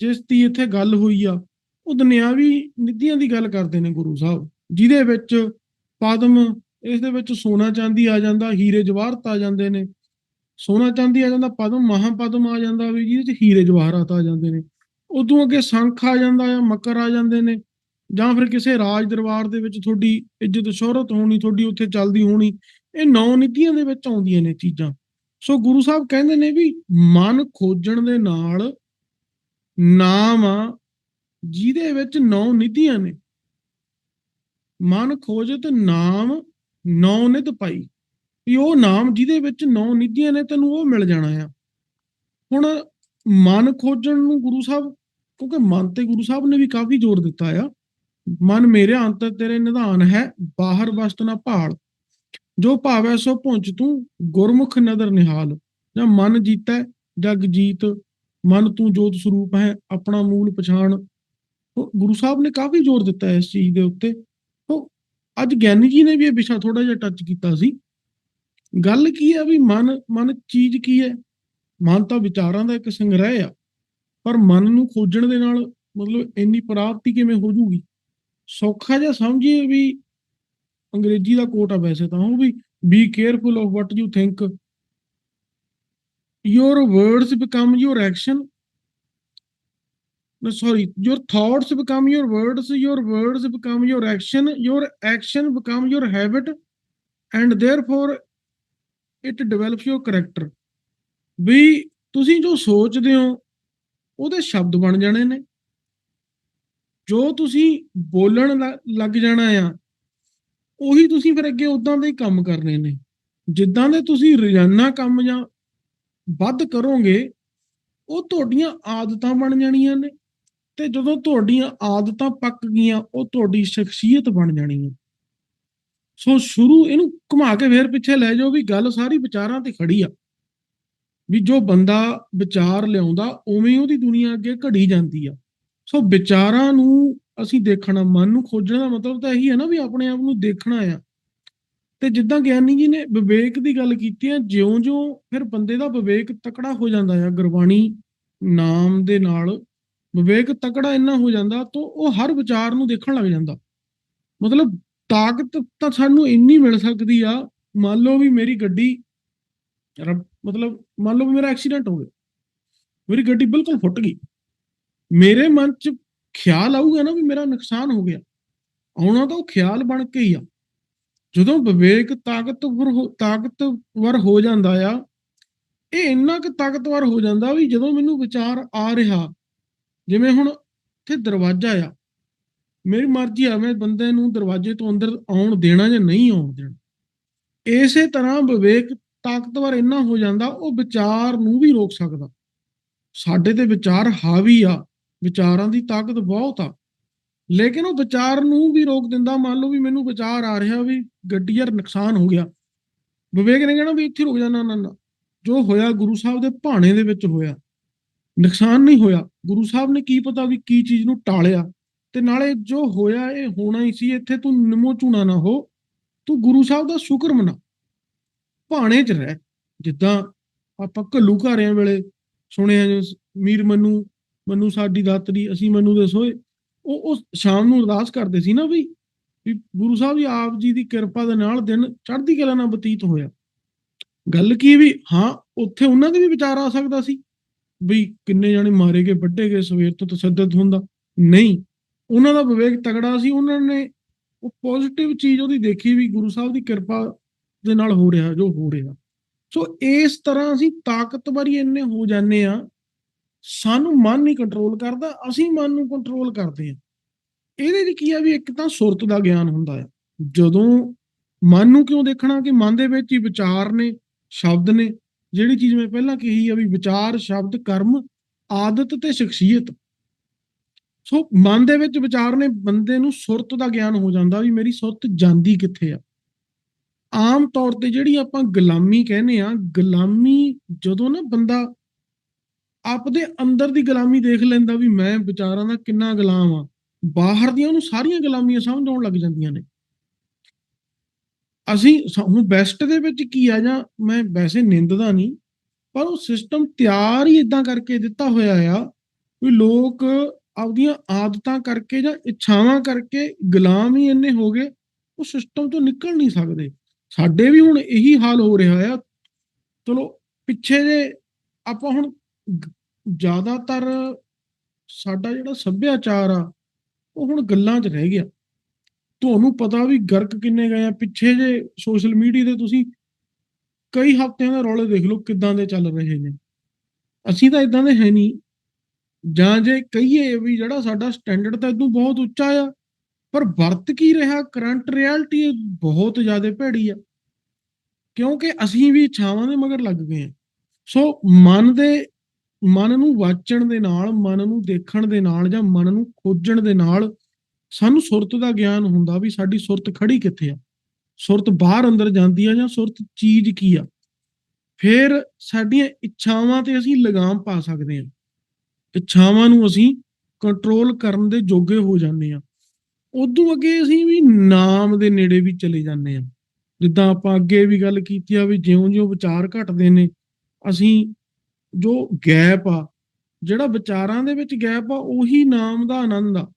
S2: ਜਿਸ ਦੀ ਇੱਥੇ ਗੱਲ ਹੋਈ ਆ, ਉਹ ਦੁਨਿਆਵੀ ਨਿੱਧੀਆਂ ਦੀ ਗੱਲ ਕਰਦੇ ਨੇ ਗੁਰੂ ਸਾਹਿਬ, ਜਿਹਦੇ ਵਿੱਚ ਪਦਮ ਇਸ ਦੇ ਵਿੱਚ ਸੋਨਾ ਚਾਂਦੀ ਆ ਜਾਂਦਾ, ਹੀਰੇ ਜਵਾਹਰਤ ਆ ਜਾਂਦੇ ਨੇ। ਸੋਨਾ ਚਾਂਦੀ ਆ ਜਾਂਦਾ, ਪਦਮ ਮਹਾਪਦਮ ਆ ਜਾਂਦਾ ਵੀ ਜਿਹਦੇ ਚ ਹੀਰੇ ਜਵਾਹਰਤ ਆ ਜਾਂਦੇ ਨੇ। ਉਦੋਂ ਅੱਗੇ ਸੰਖ ਆ ਜਾਂਦਾ ਆ ਮਕਰ ਆ ਜਾਂਦੇ ਨੇ, ਜਾਂ ਫਿਰ ਕਿਸੇ ਰਾਜ ਦਰਬਾਰ ਦੇ ਵਿੱਚ ਤੁਹਾਡੀ ਇੱਜ਼ਤ ਸ਼ੋਹਰਤ ਹੋਣੀ, ਤੁਹਾਡੀ ਉੱਥੇ ਚੱਲਦੀ ਹੋਣੀ, ਇਹ ਨੌ ਨੀਤੀਆਂ ਦੇ ਵਿੱਚ ਆਉਂਦੀਆਂ ਨੇ ਚੀਜ਼ਾਂ। ਸੋ ਗੁਰੂ ਸਾਹਿਬ ਕਹਿੰਦੇ ਨੇ ਵੀ ਮਨ ਖੋਜਣ ਦੇ ਨਾਲ ਨਾਮ ਆ, ਜਿਹਦੇ ਵਿੱਚ ਨੌ ਨਿਧੀਆਂ ਨੇ। ਮਨ ਖੋਜਤ ਨਾਮ ਨੌ ਨਿਧ ਪਾਈ। ਵੀ ਉਹ ਨਾਮ ਜਿਹਦੇ ਵਿੱਚ ਨੌ ਨਿਧੀਆਂ ਨੇ, ਤੈਨੂੰ ਉਹ ਮਿਲ ਜਾਣਾ ਆ। ਹੁਣ ਮਨ ਖੋਜਣ ਨੂੰ ਗੁਰੂ ਸਾਹਿਬ, ਕਿਉਂਕਿ ਮਨ ਤੇ ਗੁਰੂ ਸਾਹਿਬ ਨੇ ਵੀ ਕਾਫੀ ਜ਼ੋਰ ਦਿੱਤਾ ਆ। ਮਨ ਮੇਰੇ ਅੰਤਰ ਤੇਰੇ ਨਿਧਾਨ ਹੈ, ਬਾਹਰ ਵਸਤ ਨਾ ਭਾਲ। ਜੋ ਭਾਵੈ ਸੋ ਪਹੁੰਚ ਤੂੰ, ਗੁਰਮੁਖ ਨਦਰ ਨਿਹਾਲ। ਜਾਂ ਮਨ ਜੀਤੈ, ਜਗ ਜੀਤ ਮਨ ਤੂੰ ਜੋਤ ਸਰੂਪ ਹੈ, ਆਪਣਾ ਮੂਲ ਪਛਾਣ। ਗੁਰੂ ਸਾਹਿਬ ਨੇ ਕਾਫੀ ਜ਼ੋਰ ਦਿੱਤਾ ਇਸ ਚੀਜ਼ ਦੇ ਉੱਤੇ। ਉਹ ਅੱਜ ਗਿਆਨੀ ਜੀ ਨੇ ਵੀ ਇਹ ਵਿਸ਼ਾ ਥੋੜਾ ਜਿਹਾ ਟੱਚ ਕੀਤਾ ਸੀ। ਗੱਲ ਕੀ ਹੈ ਵੀ ਮਨ ਮਨ ਚੀਜ਼ ਕੀ ਹੈ? ਮਨ ਤਾਂ ਵਿਚਾਰਾਂ ਦਾ ਇੱਕ ਸੰਗ੍ਰਹਿ ਆ, ਪਰ ਮਨ ਨੂੰ ਖੋਜਣ ਦੇ ਨਾਲ ਮਤਲਬ ਇੰਨੀ ਪ੍ਰਾਪਤੀ ਕਿਵੇਂ ਹੋ ਜੂਗੀ? ਸੌਖਾ ਜਿਹਾ ਸਮਝੀਏ ਵੀ ਅੰਗਰੇਜ਼ੀ ਦਾ ਕੋਟ ਆ ਵੈਸੇ ਤਾਂ ਉਹ ਵੀ be careful of what you think your words become your action no sorry your thoughts become your words your words become your action your action become your habit and therefore it develops your character ਵੀ ਤੁਸੀਂ ਜੋ ਸੋਚਦੇ ਹੋ ਉਹਦੇ ਸ਼ਬਦ ਬਣ ਜਾਣੇ ਨੇ ਜੋ ਤੁਸੀਂ ਬੋਲਣ ਲ- ਲੱਗ ਜਾਣਾ ਆ ਉਹੀ ਤੁਸੀਂ ਫਿਰ ਅੱਗੇ ਉਦਾਂ ਦੇ ਹੀ ਕੰਮ ਕਰਨੇ ਨੇ ਜਿੱਦਾਂ ਦੇ ਤੁਸੀਂ ਰੋਜ਼ਾਨਾ ਕੰਮ ਜਾਂ ਵੱਧ ਕਰੋਗੇ, ਉਹ ਤੁਹਾਡੀਆਂ ਆਦਤਾਂ ਬਣ ਜਾਣੀਆਂ ਨੇ। ਤੇ ਜਦੋਂ ਤੁਹਾਡੀਆਂ ਆਦਤਾਂ ਪੱਕ ਗਈਆਂ, ਉਹ ਤੁਹਾਡੀ ਸ਼ਖਸੀਅਤ ਬਣ ਜਾਣੀ ਹੈ। ਸੋ ਸ਼ੁਰੂ ਇਹਨੂੰ ਘੁਮਾ ਕੇ ਫੇਰ ਪਿੱਛੇ ਲੈ ਜਾਓ ਵੀ ਗੱਲ ਸਾਰੀ ਵਿਚਾਰਾਂ ਤੇ ਖੜੀ ਆ। ਵੀ ਜੋ ਬੰਦਾ ਵਿਚਾਰ ਲਿਆਉਂਦਾ, ਉਵੇਂ ਉਹਦੀ ਦੁਨੀਆ ਅੱਗੇ ਘੜੀ ਜਾਂਦੀ ਆ। ਸੋ ਵਿਚਾਰਾਂ ਨੂੰ ਅਸੀਂ ਦੇਖਣਾ, ਮਨ ਨੂੰ ਖੋਜਣ ਦਾ ਮਤਲਬ ਤਾਂ ਇਹੀ ਹੈ ਨਾ ਵੀ ਆਪਣੇ ਆਪ ਨੂੰ ਦੇਖਣਾ ਆ। ਤੇ ਜਿੱਦਾਂ ਗਿਆਨੀ ਜੀ ਨੇ ਵਿਵੇਕ ਦੀ ਗੱਲ ਕੀਤੀ ਹੈ, ਜਿਉਂ-ਜਿਉਂ ਫਿਰ ਬੰਦੇ ਦਾ ਵਿਵੇਕ ਤਕੜਾ ਹੋ ਜਾਂਦਾ ਹੈ, ਗੁਰਬਾਣੀ ਨਾਮ ਦੇ ਨਾਲ ਵਿਵੇਕ ਤਕੜਾ ਇੰਨਾ ਹੋ ਜਾਂਦਾ ਤਾਂ ਉਹ ਹਰ ਵਿਚਾਰ ਨੂੰ ਦੇਖਣ ਲੱਗ ਜਾਂਦਾ। ਮਤਲਬ ਤਾਕਤ ਤਾਂ ਸਾਨੂੰ ਇੰਨੀ ਮਿਲ ਸਕਦੀ ਆ, ਮੰਨ ਲਓ ਵੀ ਮੇਰੀ ਗੱਡੀ ਰੱਬ- ਮਤਲਬ ਮੰਨ ਲਓ ਵੀ ਮੇਰਾ ਐਕਸੀਡੈਂਟ ਹੋ ਗਿਆ, ਮੇਰੀ ਗੱਡੀ ਬਿਲਕੁਲ ਫੁੱਟ ਗਈ। ਮੇਰੇ ਮਨ 'ਚ ਖਿਆਲ ਆਊਗਾ ਨਾ ਵੀ ਮੇਰਾ ਨੁਕਸਾਨ ਹੋ ਗਿਆ, ਆਉਣਾ ਤਾਂ ਉਹ ਖਿਆਲ ਬਣ ਕੇ ਹੀ ਆ। ਜਦੋਂ ਵਿਵੇਕ ਤਾਕਤਵਰ ਹੋ ਤਾਕਤਵਰ ਹੋ ਜਾਂਦਾ ਆ, ਇਹ ਇੰਨਾ ਕੁ ਤਾਕਤਵਰ ਹੋ ਜਾਂਦਾ ਵੀ ਜਦੋਂ ਮੈਨੂੰ ਵਿਚਾਰ ਆ ਰਿਹਾ, ਜਿਵੇਂ ਹੁਣ ਇੱਥੇ ਦਰਵਾਜ਼ਾ ਆ, ਮੇਰੀ ਮਰਜ਼ੀ ਆ, ਮੈਂ ਬੰਦੇ ਨੂੰ ਦਰਵਾਜ਼ੇ ਤੋਂ ਅੰਦਰ ਆਉਣ ਦੇਣਾ ਜਾਂ ਨਹੀਂ ਆਉਣ ਦੇਣਾ। ਇਸੇ ਤਰ੍ਹਾਂ ਵਿਵੇਕ ਤਾਕਤਵਰ ਇੰਨਾ ਹੋ ਜਾਂਦਾ, ਉਹ ਵਿਚਾਰ ਨੂੰ ਵੀ ਰੋਕ ਸਕਦਾ। ਸਾਡੇ ਤੇ ਵਿਚਾਰ ਹਾਵੀ ਆ, ਵਿਚਾਰਾਂ ਦੀ ਤਾਕਤ ਬਹੁਤ ਆ। ਲੇਕਿਨ ਉਹ ਵਿਚਾਰ ਨੂੰ ਵੀ ਰੋਕ ਦਿੰਦਾ, ਮੰਨ ਲਓ ਵੀ ਮੈਨੂੰ ਵਿਚਾਰ ਆ ਰਿਹਾ ਵੀ ਗੱਡੀ ਯਾਰ ਨੁਕਸਾਨ ਹੋ ਗਿਆ। ਵਿਵੇਕ ਨੇ ਕਹਿਣਾ ਵੀ ਇੱਥੇ ਰੁਕ ਜਾਣਾ ਨਾ ਨਾ। ਜੋ ਹੋਇਆ ਗੁਰੂ ਸਾਹਿਬ ਦੇ ਭਾਣੇ ਦੇ ਵਿੱਚ ਹੋਇਆ। ਨੁਕਸਾਨ ਨਹੀਂ ਹੋਇਆ। ਗੁਰੂ ਸਾਹਿਬ ਨੇ ਕੀ ਪਤਾ ਵੀ ਕੀ ਚੀਜ਼ ਨੂੰ ਟਾਲਿਆ। ਤੇ ਨਾਲੇ ਜੋ ਹੋਇਆ ਇਹ ਹੋਣਾ ਹੀ ਸੀ, ਇੱਥੇ ਤੂੰ ਨਿਮੋ ਝੂਣਾ ਨਾ ਹੋ। ਤੂੰ ਗੁਰੂ ਸਾਹਿਬ ਦਾ ਸ਼ੁਕਰ ਮਨਾ। ਭਾਣੇ 'ਚ ਰਹਿ। ਜਿੱਦਾਂ ਆਪਾਂ ਘੱਲੂ ਘਾਰਿਆਂ ਵੇਲੇ ਸੁਣਿਆ ਜੋ ਮੀਰ ਮਨੂ ਮਨੂ ਸਾਡੀ ਦਾਤਰੀ, ਅਸੀਂ ਮਨੂ ਦੇ ਸੋਏ ਉਹ ਉਹ ਸ਼ਾਮ ਨੂੰ ਅਰਦਾਸ ਕਰਦੇ ਸੀ ਨਾ ਵੀ ਵੀ ਗੁਰੂ ਸਾਹਿਬ ਜੀ ਆਪ ਜੀ ਦੀ ਕਿਰਪਾ ਦੇ ਨਾਲ ਦਿਨ ਚੜ੍ਹਦੀ ਕਲਾ ਨਾਲ ਬਤੀਤ ਹੋਇਆ। ਗੱਲ ਕੀ ਵੀ ਹਾਂ, ਉੱਥੇ ਉਹਨਾਂ ਦੇ ਵੀ ਵਿਚਾਰ ਆ ਸਕਦਾ ਸੀ ਵੀ ਕਿੰਨੇ ਜਾਣੇ ਮਾਰੇ ਗਏ, ਵੱਡੇ ਗਏ, ਸਵੇਰ ਤੋਂ ਤਸੱਦਦ ਹੁੰਦਾ। ਨਹੀਂ, ਉਹਨਾਂ ਦਾ ਵਿਵੇਕ ਤਗੜਾ ਸੀ, ਉਹਨਾਂ ਨੇ ਉਹ ਪੋਜ਼ਿਟਿਵ ਚੀਜ਼ ਉਹਦੀ ਦੇਖੀ ਵੀ ਗੁਰੂ ਸਾਹਿਬ ਦੀ ਕਿਰਪਾ ਦੇ ਨਾਲ ਹੋ ਰਿਹਾ, ਜੋ ਹੋ ਰਿਹਾ। ਸੋ ਇਸ ਤਰ੍ਹਾਂ ਅਸੀਂ ਤਾਕਤਵਰੀ ਇੰਨੇ ਹੋ ਜਾਂਦੇ ਆ ਸਾਨੂੰ ਮਨ ਨਹੀਂ ਕੰਟਰੋਲ ਕਰਦਾ, ਅਸੀਂ ਮਨ ਨੂੰ ਕੰਟਰੋਲ ਕਰਦੇ ਹਾਂ। ਇਹਦੇ 'ਚ ਕੀ ਆ ਵੀ ਇੱਕ ਤਾਂ ਸੁਰਤ ਦਾ ਗਿਆਨ ਹੁੰਦਾ ਆ। ਜਦੋਂ ਮਨ ਨੂੰ ਕਿਉਂ ਦੇਖਣਾ ਕਿ ਮਨ ਦੇ ਵਿੱਚ ਹੀ ਵਿਚਾਰ ਨੇ, ਸ਼ਬਦ ਨੇ, ਜਿਹੜੀ ਚੀਜ਼ ਮੈਂ ਪਹਿਲਾਂ ਕਹੀ ਆ ਵੀ ਵਿਚਾਰ, ਸ਼ਬਦ, ਕਰਮ, ਆਦਤ ਤੇ ਸ਼ਖਸੀਅਤ। ਸੋ ਮਨ ਦੇ ਵਿੱਚ ਵਿਚਾਰ ਨੇ, ਬੰਦੇ ਨੂੰ ਸੁਰਤ ਦਾ ਗਿਆਨ ਹੋ ਜਾਂਦਾ ਵੀ ਮੇਰੀ ਸੁਰਤ ਜਾਂਦੀ ਕਿੱਥੇ ਆ। ਆਮ ਤੌਰ ਤੇ ਜਿਹੜੀ ਆਪਾਂ ਗੁਲਾਮੀ ਕਹਿੰਦੇ ਆ, ਗੁਲਾਮੀ ਜਦੋਂ ਨਾ ਬੰਦਾ ਆਪਦੇ ਅੰਦਰ ਦੀ ਗੁਲਾਮੀ ਦੇਖ ਲੈਂਦਾ ਵੀ ਮੈਂ ਵਿਚਾਰਾਂ ਦਾ ਕਿੰਨਾ ਗੁਲਾਮ ਆ ਬਾਹਰ ਦੀਆਂ ਉਹਨੂੰ ਸਾਰੀਆਂ ਗੁਲਾਮੀਆਂ ਸਮਝ ਆਉਣ ਲੱਗ ਜਾਂਦੀਆਂ ਨੇ। ਅਸੀਂ ਹੁਣ ਬੈਸਟ ਦੇ ਵਿੱਚ ਕੀ ਆ ਜਾਂ ਮੈਂ ਵੈਸੇ ਨਿੰਦਦਾ ਨਹੀਂ, ਪਰ ਉਹ ਸਿਸਟਮ ਤਿਆਰ ਹੀ ਇਦਾਂ ਕਰਕੇ ਦਿੱਤਾ ਹੋਇਆ ਆ ਵੀ ਲੋਕ ਆਪਦੀਆਂ ਆਦਤਾਂ ਕਰਕੇ ਜਾਂ ਇੱਛਾਵਾਂ ਕਰਕੇ ਗੁਲਾਮ ਹੀ ਇੰਨੇ ਹੋ ਗਏ, ਉਹ ਸਿਸਟਮ ਤੋਂ ਨਿਕਲ ਨਹੀਂ ਸਕਦੇ। ਸਾਡੇ ਵੀ ਹੁਣ ਇਹੀ ਹਾਲ ਹੋ ਰਿਹਾ ਆ। ਚਲੋ ਪਿੱਛੇ ਜੇ ਆਪਾਂ ਹੁਣ ਜ਼ਿਆਦਾਤਰ ਸਾਡਾ ਜਿਹੜਾ ਸੱਭਿਆਚਾਰ ਆ, ਉਹ ਹੁਣ ਗੱਲਾਂ 'ਚ ਰਹਿ ਗਿਆ। ਤੁਹਾਨੂੰ ਪਤਾ ਵੀ ਗਰਕ ਕਿੰਨੇ ਗਏ ਆ, ਪਿੱਛੇ ਜੇ ਸੋਸ਼ਲ ਮੀਡੀਆ ਤੇ ਤੁਸੀਂ ਕਈ ਹਫ਼ਤਿਆਂ ਦੇ ਰੌਲੇ ਦੇਖ ਲਓ ਕਿੱਦਾਂ ਦੇ ਚੱਲ ਰਹੇ ਨੇ। ਅਸੀਂ ਤਾਂ ਇਦਾਂ ਦੇ ਹੈ ਨਹੀਂ। ਜਾਂ ਜੇ ਕਹੀਏ ਵੀ ਜਿਹੜਾ ਸਾਡਾ ਸਟੈਂਡਰਡ ਤਾਂ ਇਦੋਂ ਬਹੁਤ ਉੱਚਾ ਆ, ਪਰ ਵਰਤ ਕੀ ਰਿਹਾ, ਕਰੰਟ ਰਿਐਲਿਟੀ ਬਹੁਤ ਜ਼ਿਆਦਾ ਭੈੜੀ ਆ। ਕਿਉਂਕਿ ਅਸੀਂ ਵੀ ਇੱਛਾਵਾਂ ਦੇ ਮਗਰ ਲੱਗ ਗਏ ਆ। ਸੋ ਮਨ ਦੇ ਮਨ ਨੂੰ ਵਾਚਣ ਦੇ ਨਾਲ, ਮਨ ਨੂੰ ਦੇਖਣ ਦੇ ਨਾਲ ਜਾਂ ਮਨ ਨੂੰ ਖੋਜਣ ਦੇ ਨਾਲ ਸਾਨੂੰ ਸੁਰਤ ਦਾ ਗਿਆਨ ਹੁੰਦਾ ਵੀ ਸਾਡੀ ਸੁਰਤ ਖੜੀ ਕਿੱਥੇ ਆ? ਸੁਰਤ ਬਾਹਰ ਅੰਦਰ ਜਾਂਦੀ ਆ ਜਾਂ ਸੁਰਤ ਚੀਜ਼ ਕੀ ਆ? ਫਿਰ ਸਾਡੀਆਂ ਇੱਛਾਵਾਂ ਤੇ ਅਸੀਂ ਲਗਾਮ ਪਾ ਸਕਦੇ ਹਾਂ ਇੱਛਾਵਾਂ ਨੂੰ ਅਸੀਂ ਕੰਟਰੋਲ ਕਰਨ ਦੇ ਜੋਗੇ ਹੋ ਜਾਂਦੇ ਆ। ਉਦੋਂ ਅੱਗੇ ਅਸੀਂ ਵੀ ਨਾਮ ਦੇ ਨੇੜੇ ਵੀ ਚਲੇ ਜਾਂਦੇ ਆ। ਜਿੱਦਾਂ ਆਪਾਂ ਅੱਗੇ ਵੀ ਗੱਲ ਕੀਤੀ ਆ ਵੀ ਜਿਉਂ-ਜਿਉਂ ਵਿਚਾਰ ਘਟਦੇ ਨੇ, ਅਸੀਂ ਜੋ ਗੈਪ ਆ, ਜਿਹੜਾ ਵਿਚਾਰਾਂ ਦੇ ਵਿੱਚ ਗੈਪ ਆ, ਉਹੀ ਨਾਮ ਦਾ ਆਨੰਦ ਆ।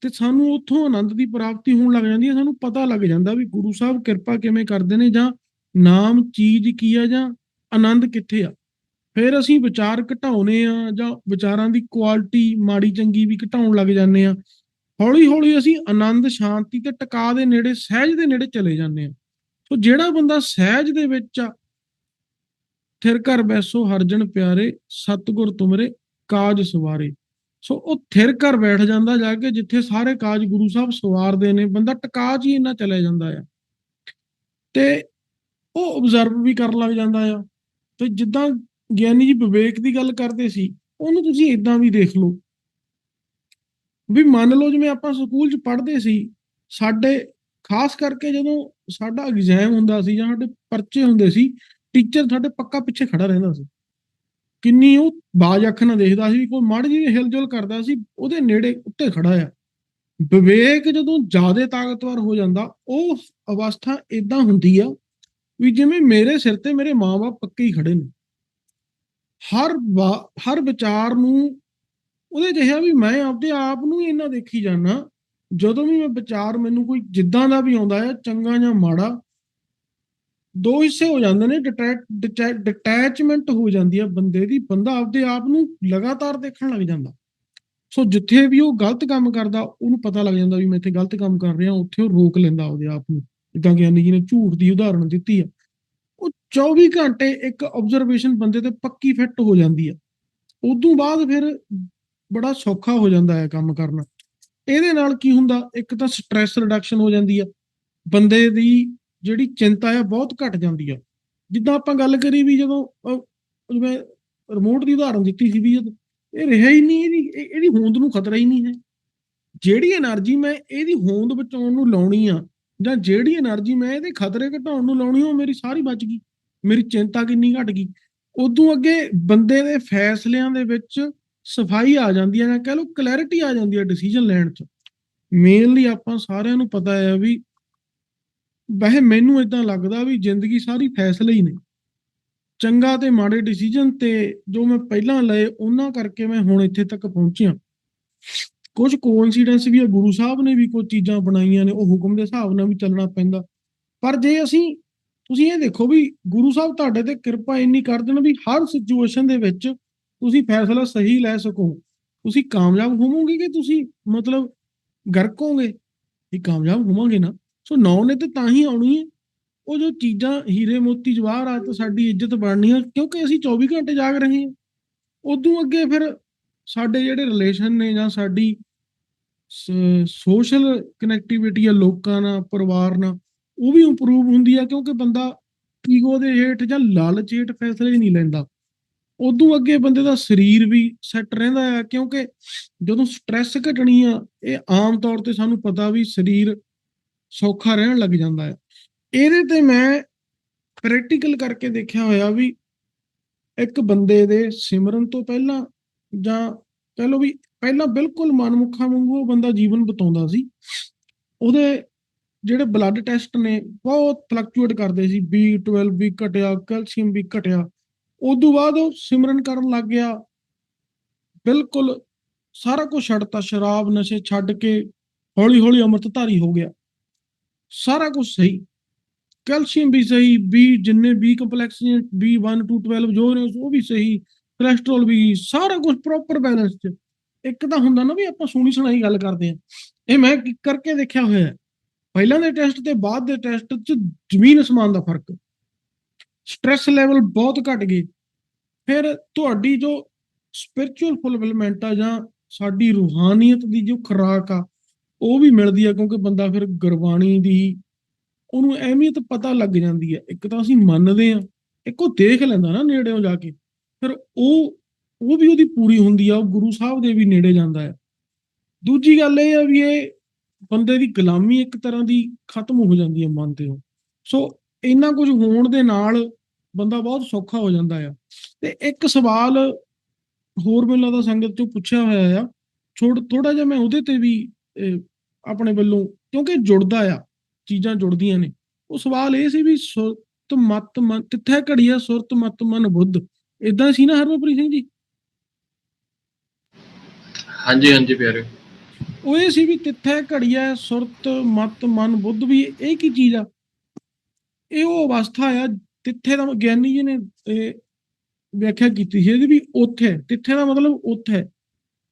S2: ਤੇ ਸਾਨੂੰ ਉੱਥੋਂ ਆਨੰਦ ਦੀ ਪ੍ਰਾਪਤੀ ਹੋਣ ਲੱਗ ਜਾਂਦੀ ਹੈ, ਸਾਨੂੰ ਪਤਾ ਲੱਗ ਜਾਂਦਾ ਵੀ ਗੁਰੂ ਸਾਹਿਬ ਕਿਰਪਾ ਕਿਵੇਂ ਕਰਦੇ ਨੇ ਜਾਂ ਨਾਮ, ਚੀਜ਼ ਕੀ ਆ ਜਾਂ ਆਨੰਦ ਕਿੱਥੇ ਆ। ਫਿਰ ਅਸੀਂ ਵਿਚਾਰ ਘਟਾਉਨੇ ਆ ਜਾਂ ਵਿਚਾਰਾਂ ਦੀ ਕੁਆਲਿਟੀ ਮਾੜੀ ਚੰਗੀ ਵੀ ਘਟਾਉਣ ਲੱਗ ਜਾਂਦੇ ਆ। ਹੌਲੀ ਹੌਲੀ ਅਸੀਂ ਆਨੰਦ, ਸ਼ਾਂਤੀ ਤੇ ਟਿਕਾ ਦੇ ਨੇੜੇ, ਸਹਿਜ ਦੇ ਨੇੜੇ ਚਲੇ ਜਾਂਦੇ ਆ। ਸੋ ਜਿਹੜਾ ਬੰਦਾ ਸਹਿਜ ਦੇ ਵਿੱਚ ਆ ਥਿਰ ਘਰ ਬੈਸੋ ਹਰਜਨ ਪਿਆਰੇ, ਸਤਗੁਰ ਤੁਮਰੇ ਕਾਜ ਸਵਾਰੇ। ਸੋ ਉਹ ਥਿਰ ਘਰ ਬੈਠ ਜਾਂਦਾ ਜਾ ਕੇ ਜਿੱਥੇ ਸਾਰੇ ਕਾਜ ਗੁਰੂ ਸਾਹਿਬ ਸਵਾਰਦੇ ਨੇ, ਬੰਦਾ ਟਿਕਾ ਚ ਇੰਨਾ ਚਲੇ ਜਾਂਦਾ ਆ। ਤੇ ਉਹ ਆਬਜ਼ਰਵ ਵੀ ਕਰਨ ਲੱਗ ਜਾਂਦਾ ਆ। ਤੇ ਜਿੱਦਾਂ ਗਿਆਨੀ ਜੀ ਵਿਵੇਕ ਦੀ ਗੱਲ ਕਰਦੇ ਸੀ, ਉਹਨੂੰ ਤੁਸੀਂ ਇਦਾਂ ਵੀ ਦੇਖ ਲਓ। ਵੀ ਮੰਨ ਲਓ ਜਿਵੇਂ ਆਪਾਂ ਸਕੂਲ 'ਚ ਪੜ੍ਹਦੇ ਸੀ, ਸਾਡੇ, ਖਾਸ ਕਰਕੇ ਜਦੋਂ ਸਾਡਾ ਐਗਜ਼ਾਮ ਹੁੰਦਾ ਸੀ ਜਾਂ ਸਾਡੇ ਪਰਚੇ ਹੁੰਦੇ ਸੀ ਟੀਚਰ ਸਾਡੇ ਪੱਕਾ ਪਿੱਛੇ ਖੜਾ ਰਹਿੰਦਾ ਸੀ। ਕਿੰਨੀ ਉਹ ਬਾਜ ਅੱਖ ਨਾਲ ਦੇਖਦਾ ਸੀ ਕੋਈ ਮਾੜੀ ਜਿਹੀ ਹਿਲਜੁਲ ਕਰਦਾ ਸੀ, ਉਹਦੇ ਨੇੜੇ ਉੱਤੇ ਖੜਾ ਆ। ਵਿਵੇਕ ਜਦੋਂ ਜ਼ਿਆਦਾ ਤਾਕਤਵਰ ਹੋ ਜਾਂਦਾ, ਉਹ ਅਵਸਥਾ ਇਦਾਂ ਹੁੰਦੀ ਆ ਵੀ ਜਿਵੇਂ ਮੇਰੇ ਸਿਰ ਤੇ ਮੇਰੇ ਮਾਪੇ ਪੱਕੇ ਹੀ ਖੜੇ ਨੇ। ਹਰ ਵਾ- ਹਰ ਵਿਚਾਰ ਨੂੰ ਉਹਦੇ ਜਿਹਾ ਵੀ ਮੈਂ ਆਪਦੇ ਆਪ ਨੂੰ ਹੀ ਇੰਨਾ ਦੇਖੀ ਜਾਣਾ ਜਦੋਂ ਵੀ ਮੈਂ ਵਿਚਾਰ ਮੈਨੂੰ ਕੋਈ ਜਿੱਦਾਂ ਦਾ ਵੀ ਆਉਂਦਾ ਹੈ ਚੰਗਾ ਜਾਂ ਮਾੜਾ ਦੋ ਹਿੱਸੇ ਹੋ ਜਾਂਦੇ ਨੇ ਡਿਟੈਚਮੈਂਟ ਹੋ ਜਾਂਦੀ ਹੈ ਬੰਦੇ ਦੀ, ਬੰਦਾ ਆਪਦੇ ਆਪ ਨੂੰ ਲਗਾਤਾਰ ਦੇਖਣ ਲੱਗ ਜਾਂਦਾ। ਸੋ ਜਿੱਥੇ ਵੀ ਉਹ ਗਲਤ ਕੰਮ ਕਰਦਾ, ਉਹਨੂੰ ਪਤਾ ਲੱਗ ਜਾਂਦਾ ਵੀ ਮੈਂ ਇੱਥੇ ਗਲਤ ਕੰਮ ਕਰ ਰਿਹਾ, ਉੱਥੇ ਉਹ ਰੋਕ ਲੈਂਦਾ ਆਪਦੇ ਆਪ ਨੂੰ। ਜਿੱਦਾਂ ਗਿਆਨੀ ਜੀ ਨੇ ਝੂਠ ਦੀ ਉਦਾਹਰਣ ਦਿੱਤੀ ਆ। ਉਹ 24 ਘੰਟੇ ਇੱਕ ਆਬਜ਼ਰਵੇਸ਼ਨ ਬੰਦੇ ਤੇ ਪੱਕੀ ਫਿੱਟ ਹੋ ਜਾਂਦੀ ਆ। ਉਦੋਂ ਬਾਅਦ ਫਿਰ ਬੜਾ ਸੌਖਾ ਹੋ ਜਾਂਦਾ ਹੈ ਕੰਮ ਕਰਨਾ। ਇਹਦੇ ਨਾਲ ਕੀ ਹੁੰਦਾ? ਇੱਕ ਤਾਂ ਸਟ੍ਰੈਸ ਰਿਡਕਸ਼ਨ ਹੋ ਜਾਂਦੀ ਆ। ਬੰਦੇ ਦੀ ਜਿਹੜੀ ਚਿੰਤਾ ਆ ਬਹੁਤ ਘਟ ਜਾਂਦੀ ਆ। ਜਿੱਦਾਂ ਆਪਾਂ ਗੱਲ ਕਰੀ ਵੀ ਜਦੋਂ ਜਿਵੇਂ ਰਿਮੋਟ ਦੀ ਉਦਾਹਰਨ ਦਿੱਤੀ ਸੀ ਵੀ ਇਹ ਰਿਹਾ ਹੀ ਨਹੀਂ, ਇਹਦੀ ਇਹਦੀ ਹੋਂਦ ਨੂੰ ਖਤਰਾ ਹੀ ਨਹੀਂ ਹੈ। ਜਿਹੜੀ એનર્ਜੀ ਮੈਂ ਇਹਦੀ ਹੋਂਦ ਬਚਾਉਣ ਨੂੰ ਲਾਉਣੀ ਆ, ਜਾਂ ਜਿਹੜੀ એનર્ਜੀ ਮੈਂ ਇਹਦੇ ਖਤਰੇ ਘਟਾਉਣ ਨੂੰ ਲਾਉਣੀ ਉਹ ਮੇਰੀ ਸਾਰੀ ਬਚ ਗਈ। ਮੇਰੀ ਚਿੰਤਾ ਕਿੰਨੀ ਘਟ ਗਈ। ਉਦੋਂ ਅੱਗੇ ਬੰਦੇ ਦੇ ਫੈਸਲਿਆਂ ਦੇ ਵਿੱਚ ਸਫ਼ਾਈ ਆ ਜਾਂਦੀ ਹੈ ਜਾਂ ਕਹਿ ਲਓ ਕਲੈਰਿਟੀ ਆ ਜਾਂਦੀ ਹੈ ਡਿਸੀਜਨ ਲੈਣ 'ਚ। ਮੇਨਲੀ ਆਪਾਂ ਸਾਰਿਆਂ ਨੂੰ ਪਤਾ ਹੈ ਵੀ ਵੈਸੇ ਮੈਨੂੰ ਇਦਾਂ ਲੱਗਦਾ ਵੀ ਜ਼ਿੰਦਗੀ ਸਾਰੀ ਫੈਸਲੇ ਹੀ ਨੇ। ਚੰਗਾ ਤੇ ਮਾੜੇ ਡਿਸੀਜਨ ਤੇ ਜੋ ਮੈਂ ਪਹਿਲਾਂ ਲਏ, ਉਹਨਾਂ ਕਰਕੇ ਮੈਂ ਹੁਣ ਇੱਥੇ ਤੱਕ ਪਹੁੰਚਿਆ। ਕੁਝ ਕੋਇਨਸੀਡੈਂਸ ਵੀ ਹੈ ਗੁਰੂ ਸਾਹਿਬ ਨੇ ਵੀ ਕੁਝ ਚੀਜ਼ਾਂ ਬਣਾਈਆਂ ਨੇ, ਉਹ ਹੁਕਮ ਦੇ ਹਿਸਾਬ ਨਾਲ ਵੀ ਚੱਲਣਾ ਪੈਂਦਾ। ਪਰ ਜੇ ਅਸੀਂ, ਤੁਸੀਂ ਇਹ ਦੇਖੋ ਵੀ ਗੁਰੂ ਸਾਹਿਬ ਤੁਹਾਡੇ ਤੇ ਕਿਰਪਾ ਇੰਨੀ ਕਰ ਦੇਣ ਵੀ ਹਰ ਸਿਚੁਏਸ਼ਨ ਦੇ ਵਿੱਚ ਤੁਸੀਂ ਫੈਸਲਾ ਸਹੀ ਲੈ ਸਕੋ। ਤੁਸੀਂ ਕਾਮਯਾਬ ਹੋਵੋਗੇ ਕਿ ਤੁਸੀਂ ਮਤਲਬ ਗਰਕੋਗੇ ਇਹ ਕਾਮਯਾਬ ਹੋਵਾਂਗੇ ਨਾ। ਸੋ ਨੌ ਨੇ ਤੇ ਤਾਂ ਹੀ ਆਉਣੀ ਹੈ। ਉਹ ਜੋ ਚੀਜ਼ਾਂ ਹੀਰੇ ਮੋਤੀ ਜਵਾਹਰ ਆ, ਤਾਂ ਸਾਡੀ ਇੱਜ਼ਤ ਬਣਨੀ ਆ ਕਿਉਂਕਿ ਅਸੀਂ 24 ਘੰਟੇ ਜਾਗ ਰਹੇ ਹਾਂ। ਉਦੋਂ ਅੱਗੇ ਫਿਰ ਸਾਡੇ ਜਿਹੜੇ ਰਿਲੇਸ਼ਨ ਨੇ ਜਾਂ ਸਾਡੀ ਸੋਸ਼ਲ ਕਨੈਕਟੀਵਿਟੀ ਆ ਲੋਕਾਂ ਨਾਲ, ਪਰਿਵਾਰ ਨਾਲ, ਉਹ ਵੀ ਇੰਪਰੂਵ ਹੁੰਦੀ ਆ, ਕਿਉਂਕਿ ਬੰਦਾ ਈਗੋ ਦੇ ਹੇਠ ਜਾਂ ਲਾਲਚ ਹੇਠ ਫੈਸਲੇ ਨਹੀਂ ਲੈਂਦਾ। ਉਦੋਂ ਅੱਗੇ ਬੰਦੇ ਦਾ ਸਰੀਰ ਵੀ ਸੈੱਟ ਰਹਿੰਦਾ ਆ, ਕਿਉਂਕਿ ਜਦੋਂ ਸਟ੍ਰੈਸ ਘਟਣੀ ਆ, ਇਹ ਆਮ ਤੌਰ ਤੇ ਸਾਨੂੰ ਪਤਾ ਵੀ ਸਰੀਰ ਸੌਖਾ ਰਹਿਣ ਲੱਗ ਜਾਂਦਾ ਹੈ। ਇਹਦੇ ਤੇ ਮੈਂ ਪ੍ਰੈਕਟੀਕਲ ਕਰਕੇ ਦੇਖਿਆ ਹੋਇਆ ਵੀ ਇੱਕ ਬੰਦੇ ਦੇ ਸਿਮਰਨ ਤੋਂ ਪਹਿਲਾਂ ਜਾਂ ਕਹ ਲਓ ਵੀ ਪਹਿਲਾਂ ਬਿਲਕੁਲ ਮਨਮੁਖਾ ਵਾਂਗੂ ਉਹ ਬੰਦਾ ਜੀਵਨ ਬਤਾਉਂਦਾ ਸੀ। ਉਹਦੇ ਜਿਹੜੇ ਬਲੱਡ ਟੈਸਟ ਨੇ ਬਹੁਤ ਫਲਕਚੁਏਟ ਕਰਦੇ ਸੀ। B12 ਵੀ ਘਟਿਆ ਕੈਲਸ਼ੀਅਮ ਵੀ ਘਟਿਆ। ਉਦੋਂ ਬਾਅਦ ਉਹ ਸਿਮਰਨ ਕਰਨ ਲੱਗ ਗਿਆ। ਬਿਲਕੁਲ ਸਾਰਾ ਕੁਝ ਛੱਡਤਾ। ਸ਼ਰਾਬ ਨਸ਼ੇ ਛੱਡ ਕੇ ਹੌਲੀ ਹੌਲੀ ਅੰਮ੍ਰਿਤਧਾਰੀ ਹੋ ਗਿਆ। ਸਾਰਾ ਕੁਝ ਸਹੀ। ਕੈਲਸ਼ੀਅਮ ਵੀ ਸਹੀ ਬੀ ਜਿੰਨੇ ਬੀ ਕੰਪਲੈਕਸ ਨੇ B1 to 12 ਜੋ ਨੇ, ਉਹ ਵੀ ਸਹੀ ਕੋਲੇਸਟ੍ਰੋਲ ਵੀ, ਸਾਰਾ ਕੁਝ ਪ੍ਰੋਪਰ ਬੈਲੈਂਸ 'ਚ। ਇੱਕ ਤਾਂ ਹੁੰਦਾ ਨਾ ਵੀ ਆਪਾਂ ਸੁਣੀ ਸੁਣਾਈ ਗੱਲ ਕਰਦੇ ਆ ਇਹ ਮੈਂ ਕਰਕੇ ਦੇਖਿਆ ਹੋਇਆ ਹੈ? ਪਹਿਲਾਂ ਦੇ ਟੈਸਟ ਤੇ ਬਾਅਦ ਦੇ ਟੈਸਟ 'ਚ ਜ਼ਮੀਨ ਅਸਮਾਨ ਦਾ ਫ਼ਰਕ। ਸਟ੍ਰੈਸ ਲੈਵਲ ਬਹੁਤ ਘਟ ਗਏ ਫਿਰ ਤੁਹਾਡੀ ਜੋ ਸਪਿਰਚੁਅਲ ਫੁਲਫਿਲਮੈਂਟ ਆ ਜਾਂ ਸਾਡੀ ਰੂਹਾਨੀਅਤ ਦੀ ਜੋ ਖੁਰਾਕ ਆ ਉਹ ਵੀ ਮਿਲਦੀ ਆ ਕਿਉਂਕਿ ਬੰਦਾ ਫਿਰ ਗੁਰਬਾਣੀ ਦੀ ਉਹਨੂੰ ਅਹਿਮੀਅਤ ਪਤਾ ਲੱਗ ਜਾਂਦੀ ਹੈ ਇੱਕ ਤਾਂ ਅਸੀਂ ਮੰਨਦੇ ਆ ਇੱਕ ਉਹ ਦੇਖ ਲੈਂਦਾ ਨਾ ਨੇੜਿਓਂ ਜਾ ਕੇ। ਫਿਰ ਉਹ ਉਹ ਵੀ ਉਹਦੀ ਪੂਰੀ ਹੁੰਦੀ ਆ ਉਹ ਗੁਰੂ ਸਾਹਿਬ ਦੇ ਵੀ ਨੇੜੇ ਜਾਂਦਾ ਆ। ਦੂਜੀ ਗੱਲ ਇਹ ਆ ਵੀ ਇਹ ਬੰਦੇ ਦੀ ਗੁਲਾਮੀ ਇੱਕ ਤਰ੍ਹਾਂ ਦੀ ਖਤਮ ਹੋ ਜਾਂਦੀ ਹੈ ਮਨ ਤੇ ਸੋ ਇੰਨਾ ਕੁਝ ਹੋਣ ਦੇ ਨਾਲ ਬੰਦਾ ਬਹੁਤ ਸੌਖਾ ਹੋ ਜਾਂਦਾ ਆ। ਤੇ ਇੱਕ ਸਵਾਲ ਹੋਰ ਮੈਨੂੰ ਲੱਗਦਾ ਸੰਗਤ 'ਚੋਂ ਪੁੱਛਿਆ ਹੋਇਆ ਆ। ਥੋੜਾ ਜਿਹਾ ਮੈਂ ਉਹਦੇ ਤੇ ਵੀ ਅਹ, ਆਪਣੇ ਵੱਲੋਂ ਕਿਉਂਕਿ ਜੁੜਦਾ ਆ ਚੀਜ਼ਾਂ ਜੁੜਦੀਆਂ ਨੇ। ਉਹ ਸਵਾਲ ਇਹ ਸੀ ਵੀ ਸੁਰਤ ਮਤ ਮਨ ਕਿੱਥੇ ਘੜੀ ਆ ਸੁਰਤ ਮਤ ਮਨ ਬੁੱਧ? ਇਦਾਂ ਸੀ ਨਾ ਹਰਮਨਪ੍ਰੀਤ ਸਿੰਘ ਜੀ?
S1: ਹਾਂਜੀ ਹਾਂਜੀ ਪਿਆਰੇ।
S2: ਉਹ ਇਹ ਸੀ ਵੀ ਕਿੱਥੇ ਘੜੀ ਆ ਸੁਰਤ ਮਤ ਮਨ ਬੁੱਧ ਵੀ ਇਹ ਕੀ ਚੀਜ਼ ਆ? ਇਹ ਉਹ ਅਵਸਥਾ ਆ ਤਿੱਥੇ ਦਾ ਗਿਆਨੀ ਜੀ ਨੇ ਇਹ ਵਿਆਖਿਆ ਕੀਤੀ ਸੀ ਇਹਦੀ ਵੀ ਉੱਥੇ ਤਿੱਥੇ ਦਾ ਮਤਲਬ ਉੱਥੇ।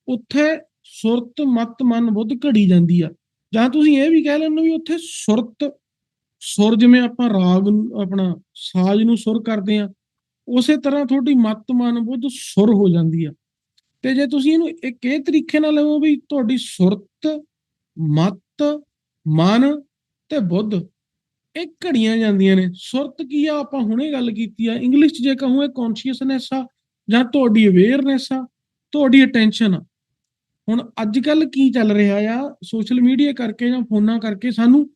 S2: ਉੱਥੇ ਸੁਰਤ ਮਤ ਮਨ ਬੁੱਧ ਘੜੀ ਜਾਂਦੀ ਆ। ਜਾਂ ਤੁਸੀਂ ਇਹ ਵੀ ਕਹਿ ਲੈਣਾ ਵੀ ਉੱਥੇ ਸੁਰਤ, ਸੁਰ ਜਿਵੇਂ ਆਪਾਂ ਰਾਗ ਆਪਣਾ ਸਾਜ਼ ਨੂੰ ਸੁਰ ਕਰਦੇ ਆ ਉਸੇ ਤਰ੍ਹਾਂ ਤੁਹਾਡੀ ਮਤ, ਮਨ, ਬੁੱਧ ਸੁਰ ਹੋ ਜਾਂਦੀ ਆ। ਤੇ ਜੇ ਤੁਸੀਂ ਇਹਨੂੰ ਇੱਕ ਇਹ ਤਰੀਕੇ ਨਾਲ ਲਵੋ ਵੀ ਤੁਹਾਡੀ ਸੁਰਤ, ਮਤ, ਮਨ ਤੇ ਬੁੱਧ ਇਹ ਘੜੀਆਂ ਜਾਂਦੀਆਂ ਨੇ। ਸੁਰਤ ਕੀ ਆ? ਆਪਾਂ ਹੁਣੇ ਗੱਲ ਕੀਤੀ ਆ। ਇੰਗਲਿਸ਼ 'ਚ ਜੇ ਕਹੂੰ ਇਹ ਕੌਨਸ਼ੀਅਸਨੈਸ ਆ ਜਾਂ ਤੁਹਾਡੀ ਅਵੇਅਰਨੈਸ ਆ, ਤੁਹਾਡੀ ਅਟੈਂਸ਼ਨ ਆ। ਹੁਣ ਅੱਜ ਕੱਲ ਕੀ ਚੱਲ ਰਿਹਾ ਆ? ਸੋਸ਼ਲ ਮੀਡੀਆ ਕਰਕੇ ਜਾਂ ਫੋਨਾਂ ਕਰਕੇ ਸਾਨੂੰ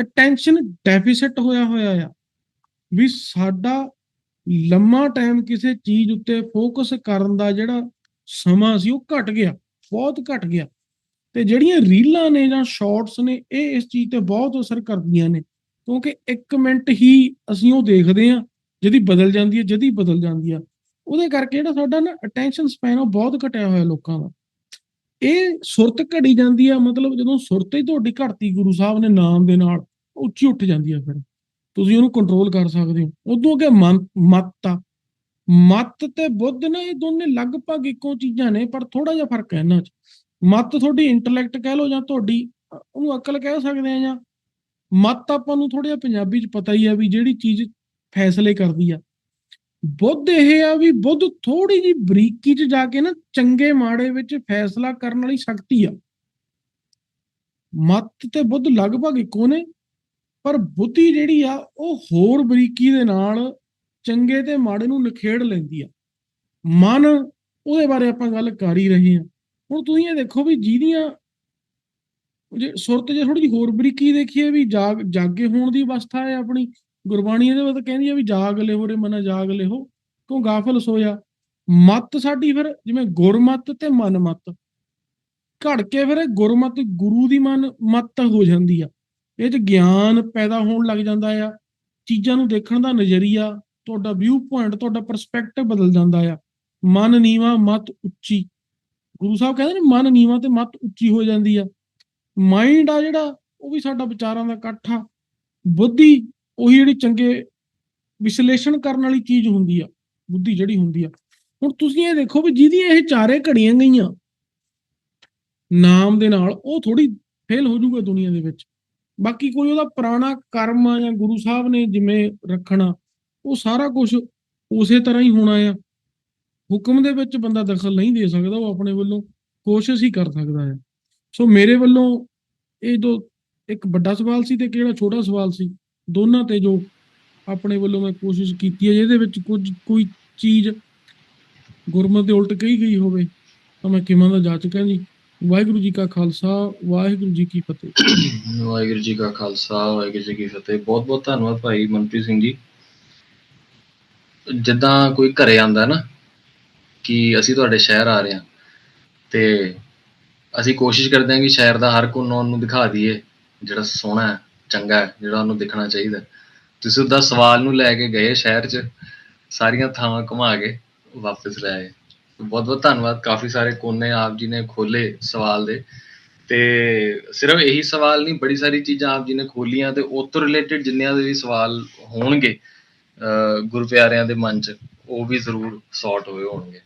S2: ਅਟੈਂਸ਼ਨ ਡੈਫਿਸਿਟ ਹੋਇਆ ਹੋਇਆ ਆ। ਵੀ ਸਾਡਾ ਲੰਮਾ ਟਾਈਮ ਕਿਸੇ ਚੀਜ਼ ਉੱਤੇ ਫੋਕਸ ਕਰਨ ਦਾ ਜਿਹੜਾ ਸਮਾਂ ਸੀ ਉਹ ਘਟ ਗਿਆ, ਬਹੁਤ ਘਟ ਗਿਆ। ਤੇ ਜਿਹੜੀਆਂ ਰੀਲਾਂ ਨੇ ਜਾਂ ਸ਼ਾਰਟਸ ਨੇ, ਇਹ ਇਸ ਚੀਜ਼ ਤੇ ਬਹੁਤ ਅਸਰ ਕਰਦੀਆਂ ਨੇ। ਕਿਉਂਕਿ 1 ਮਿੰਟ ਹੀ ਅਸੀਂ ਉਹ ਦੇਖਦੇ ਆ ਜਿਹਦੀ ਬਦਲ ਜਾਂਦੀ ਹੈ ਜਦੀ ਬਦਲ ਜਾਂਦੀ ਆ। ਉਹਦੇ ਕਰਕੇ ਜਿਹੜਾ ਸਾਡਾ ਨਾ ਅਟੈਂਸ਼ਨ ਸਪੈਨ ਉਹ ਬਹੁਤ ਘਟਿਆ ਹੋਇਆ ਲੋਕਾਂ ਦਾ। ਇਹ ਸੁਰਤ ਘੜੀ ਜਾਂਦੀ ਆ, ਮਤਲਬ ਜਦੋਂ ਸੁਰਤ ਹੀ ਤੁਹਾਡੀ ਘਟਤੀ ਗੁਰੂ ਸਾਹਿਬ ਨੇ ਨਾਮ ਦੇ ਨਾਲ ਉੱਚੀ ਉੱਠ ਜਾਂਦੀ ਆ ਫਿਰ। ਤੁਸੀਂ ਉਹਨੂੰ ਕੰਟਰੋਲ ਕਰ ਸਕਦੇ ਹੋ। ਉਦੋਂ ਅੱਗੇ ਮਨ, ਮਤ ਆ। ਮਤ ਤੇ ਬੁੱਧ ਨਾ, ਇਹ ਦੋਨੇ ਲਗਭਗ ਇੱਕੋ ਚੀਜ਼ਾਂ ਨੇ, ਪਰ ਥੋੜਾ ਜਿਹਾ ਫ਼ਰਕ ਹੈ ਇਹਨਾਂ 'ਚ। ਮਤ ਤੁਹਾਡੀ ਇੰਟੈਲੈਕਟ ਕਹਿ ਲਓ ਜਾਂ ਤੁਹਾਡੀ, ਉਹਨੂੰ ਅਕਲ ਕਹਿ ਸਕਦੇ ਆ ਜਾਂ। ਮਤ ਆਪਾਂ ਨੂੰ ਥੋੜਾ ਜਿਹਾ ਪੰਜਾਬੀ 'ਚ ਪਤਾ ਹੀ ਆ ਵੀ ਜਿਹੜੀ ਚੀਜ਼ ਫੈਸਲੇ ਕਰਦੀ ਆ। ਬੁੱਧ ਇਹ ਆ ਵੀ ਬੁੱਧ ਥੋੜੀ ਜੀ ਬਰੀਕੀ 'ਚ ਜਾ ਕੇ ਨਾ ਚੰਗੇ ਮਾੜੇ ਵਿੱਚ ਫੈਸਲਾ ਕਰਨ ਵਾਲੀ ਸ਼ਕਤੀ ਆ। ਮਤ ਤੇ ਬੁੱਧ ਲਗਭਗ ਇੱਕੋ ਨੇ, ਪਰ ਬੁੱਧੀ ਜਿਹੜੀ ਆ ਉਹ ਹੋਰ ਬਰੀਕੀ ਦੇ ਨਾਲ ਚੰਗੇ ਤੇ ਮਾੜੇ ਨੂੰ ਨਿਖੇੜ ਲੈਂਦੀ ਆ। ਮਨ, ਉਹਦੇ ਬਾਰੇ ਆਪਾਂ ਗੱਲ ਕਰ ਹੀ ਰਹੇ ਹਾਂ। ਹੁਣ ਤੁਸੀਂ ਇਹ ਦੇਖੋ ਵੀ ਜਿਹਦੀਆਂ ਜੇ ਸੁਰਤ ਜੇ ਥੋੜੀ ਜਿਹੀ ਹੋਰ ਬਰੀਕੀ ਦੇਖੀਏ ਵੀ ਜਾਗ, ਜਾਗੇ ਹੋਣ ਦੀ ਅਵਸਥਾ ਹੈ ਆਪਣੀ ਗੁਰਬਾਣੀ ਇਹਦੇ ਵਿੱਚ ਕਹਿੰਦੀ ਆ ਵੀ ਜਾਗ ਲਿਹੋ ਰੇ ਮਨਾ ਜਾਗ ਲਿਹੋ, ਕਿਉਂ ਗਾਫਲ ਸੋਇਆ? ਮਤ ਸਾਡੀ ਫਿਰ ਜਿਵੇਂ ਗੁਰਮਤ ਤੇ ਮਨ ਮਤ ਘੜ ਕੇ ਫਿਰ ਗੁਰਮਤ ਗੁਰੂ ਦੀ ਮਨ ਮਤ ਹੋ ਜਾਂਦੀ ਆ। ਇਹ ਚ ਗਿਆਨ ਪੈਦਾ ਹੋਣ ਲੱਗ ਜਾਂਦਾ ਆ, ਚੀਜ਼ਾਂ ਨੂੰ ਦੇਖਣ ਦਾ ਨਜ਼ਰੀਆ, ਤੁਹਾਡਾ ਵਿਊ ਪੁਆਇੰਟ ਤੁਹਾਡਾ ਪਰਸਪੈਕਟਿਵ ਬਦਲ ਜਾਂਦਾ ਆ। ਮਨ ਨੀਵਾ, ਮਤ ਉੱਚੀ। ਗੁਰੂ ਸਾਹਿਬ ਕਹਿੰਦੇ ਨੇ ਮਨ ਨੀਵਾ ਤੇ ਮਤ ਉੱਚੀ ਹੋ ਜਾਂਦੀ ਆ। ਮਾਈਂਡ ਆ ਜਿਹੜਾ, ਉਹ ਵੀ ਸਾਡਾ ਵਿਚਾਰਾਂ ਦਾ ਇਕੱਠ ਆ। ਬੁੱਧੀ ਉਹੀ ਜਿਹੜੀ ਚੰਗੇ ਵਿਸ਼ਲੇਸ਼ਣ ਕਰਨ ਵਾਲੀ ਚੀਜ਼ ਹੁੰਦੀ ਆ, ਬੁੱਧੀ ਜਿਹੜੀ ਹੁੰਦੀ ਆ। ਹੁਣ ਤੁਸੀਂ ਇਹ ਦੇਖੋ ਵੀ ਜਿਹਦੀਆਂ ਇਹ ਚਾਰੇ ਘੜੀਆਂ ਗਈਆਂ, ਨਾਮ ਦੇ ਨਾਲ ਉਹ ਥੋੜੀ ਫੇਲ ਹੋ ਜਾਊਗਾ ਦੁਨੀਆ ਦੇ ਵਿੱਚ। ਬਾਕੀ ਕੋਈ ਉਹਦਾ ਪੁਰਾਣਾ ਕਰਮ ਆ ਜਾਂ ਗੁਰੂ ਸਾਹਿਬ ਨੇ ਜਿਵੇਂ ਰੱਖਣਾ, ਉਹ ਸਾਰਾ ਕੁਝ ਉਸੇ ਤਰ੍ਹਾਂ ਹੀ ਹੋਣਾ ਆ। ਹੁਕਮ ਦੇ ਵਿੱਚ ਬੰਦਾ ਦਖਲ ਨਹੀਂ ਦੇ ਸਕਦਾ, ਉਹ ਆਪਣੇ ਵੱਲੋਂ ਕੋਸ਼ਿਸ਼ ਹੀ ਕਰ ਸਕਦਾ ਹੈ ਸੋ ਮੇਰੇ ਵੱਲੋਂ ਇਹ ਦੋ ਇੱਕ ਵੱਡਾ ਸਵਾਲ ਸੀ ਤੇ ਕਿਹੜਾ ਛੋਟਾ ਸਵਾਲ ਸੀ ਦੋਨਾਂ ਤੇ ਜੋ ਆਪਣੇ ਵੱਲੋਂ ਮੈਂ ਕੋਸ਼ਿਸ਼ ਕੀਤੀ ਹੈ, ਜਿਹਦੇ ਵਿੱਚ ਕੁਝ, ਕੋਈ ਚੀਜ਼ ਗੁਰਮਤਿ ਦੇ ਉਲਟ ਕਹੀ ਗਈ ਹੋਵੇ, ਤਾਂ ਮੈਂ ਕਿਵੇਂ ਦਾ ਜਾ ਚੁੱਕਾ ਜੀ? ਵਾਹਿਗੁਰੂ ਜੀ ਕਾ ਖਾਲਸਾ, ਵਾਹਿਗੁਰੂ ਜੀ ਕੀ ਫਤਿਹ।
S1: ਵਾਹਿਗੁਰੂ ਜੀ ਕਾ ਖਾਲਸਾ, ਵਾਹਿਗੁਰੂ ਜੀ ਕੀ ਫਤਿਹ। ਬਹੁਤ ਬਹੁਤ ਧੰਨਵਾਦ ਭਾਈ ਮਨਪ੍ਰੀਤ ਸਿੰਘ ਜੀ। ਜਿੱਦਾਂ ਕੋਈ ਘਰੇ ਆਂਦਾ ਨਾ, ਕਿ ਅਸੀਂ ਤੁਹਾਡੇ ਸ਼ਹਿਰ ਆ ਰਹੇ ਹਾਂ, ਤੇ ਅਸੀਂ ਕੋਸ਼ਿਸ਼ ਕਰਦੇ ਹਾਂ ਕਿ ਸ਼ਹਿਰ ਦਾ ਹਰ ਕੋਨਾ ਉਹਨੂੰ ਦਿਖਾ ਦਈਏ, ਜਿਹੜਾ ਸੋਹਣਾ ਹੈ। ਚੰਗਾ ਜਿਹੜਾ ਉਹਨੂੰ ਦਿਖਣਾ ਚਾਹੀਦਾ ਤੁਸੀਂ ਉਹਦਾ ਸਵਾਲ ਨੂੰ ਲੈ ਕੇ ਗਏ ਸ਼ਹਿਰ 'ਚ, ਸਾਰੀਆਂ ਥਾਵਾਂ ਘੁਮਾ ਕੇ ਵਾਪਸ ਲੈ ਆਏ। ਬਹੁਤ ਬਹੁਤ ਧੰਨਵਾਦ, ਕਾਫੀ ਸਾਰੇ ਕੋਨੇ ਆਪ ਜੀ ਨੇ ਖੋਲੇ ਸਵਾਲ ਦੇ। ਤੇ ਸਿਰਫ ਇਹੀ ਸਵਾਲ ਨਹੀਂ, ਬੜੀ ਸਾਰੀ ਚੀਜ਼ਾਂ ਆਪ ਜੀ ਨੇ ਖੋਲੀਆਂ ਤੇ ਉਹ ਤੋਂ ਰਿਲੇਟਡ ਜਿੰਨਿਆਂ ਦੇ ਵੀ ਸਵਾਲ ਹੋਣਗੇ, ਅਹ ਗੁਰੂ ਦੇ ਮਨ 'ਚ, ਉਹ ਵੀ ਜ਼ਰੂਰ ਸੌਟ ਹੋਏ ਹੋਣਗੇ।